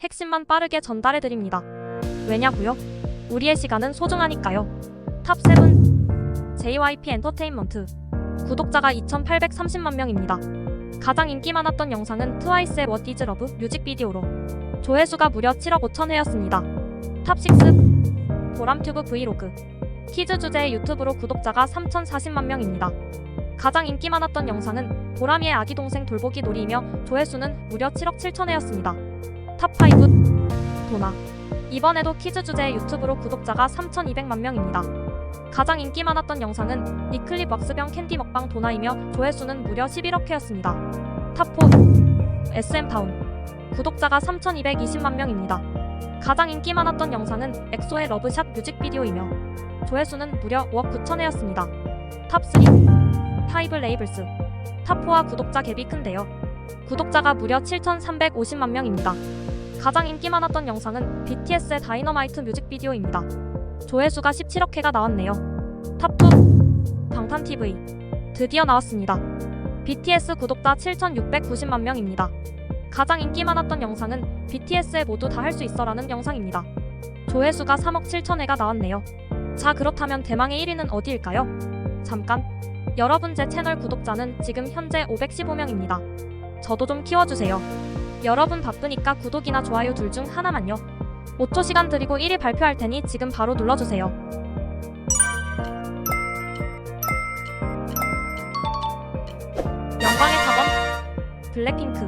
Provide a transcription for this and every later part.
핵심만 빠르게 전달해 드립니다. 왜냐고요? 우리의 시간은 소중하니까요. 탑 7 JYP 엔터테인먼트 구독자가 2,830만 명입니다. 가장 인기 많았던 영상은 트와이스의 What is Love 뮤직비디오로 조회수가 무려 7억 5천 회였습니다. 탑6 보람튜브 브이로그 퀴즈 주제의 유튜브로 구독자가 3,040만 명입니다. 가장 인기 많았던 영상은 보람이의 아기 동생 돌보기 놀이이며 조회수는 무려 7억 7천 회였습니다. 탑5 도나 이번에도 퀴즈 주제의 유튜브로 구독자가 3,200만 명입니다. 가장 인기 많았던 영상은 니클립 왁스병 캔디 먹방 도나이며 조회수는 무려 11억 회였습니다. 탑4 SM타운 구독자가 3,220만 명입니다. 가장 인기 많았던 영상은 엑소의 러브샷 뮤직비디오이며 조회수는 무려 5억 9천 회였습니다. 탑3 파이브 레이블스 탑4와 구독자 갭이 큰데요. 구독자가 무려 7,350만 명입니다. 가장 인기 많았던 영상은 BTS의 다이너마이트 뮤직비디오입니다. 조회수가 17억 회가 나왔네요. 탑2 방탄TV 드디어 나왔습니다. BTS 구독자 7,690만 명입니다. 가장 인기 많았던 영상은 BTS의 모두 다 할 수 있어라는 영상입니다. 조회수가 3억 7천 회가 나왔네요. 자 그렇다면 대망의 1위는 어디일까요? 잠깐 여러분 제 채널 구독자는 지금 현재 515명입니다. 저도 좀 키워주세요. 여러분 바쁘니까 구독이나 좋아요 둘 중 하나만요. 5초 시간 드리고 1위 발표할 테니 지금 바로 눌러주세요. 영광의 4번 블랙핑크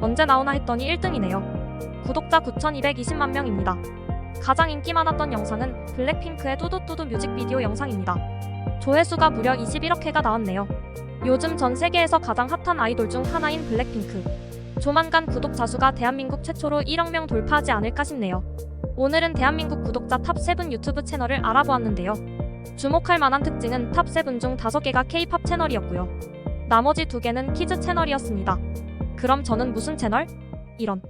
언제 나오나 했더니 1등이네요. 구독자 9,220만 명입니다. 가장 인기 많았던 영상은 블랙핑크의 뚜두뚜두 뮤직비디오 영상입니다. 조회수가 무려 21억 회가 나왔네요. 요즘 전 세계에서 가장 핫한 아이돌 중 하나인 블랙핑크. 조만간 구독자 수가 대한민국 최초로 1억 명 돌파하지 않을까 싶네요. 오늘은 대한민국 구독자 탑7 유튜브 채널을 알아보았는데요. 주목할 만한 특징은 탑7 중 5개가 K-팝 채널이었고요. 나머지 2개는 키즈 채널이었습니다. 그럼 저는 무슨 채널? 이런.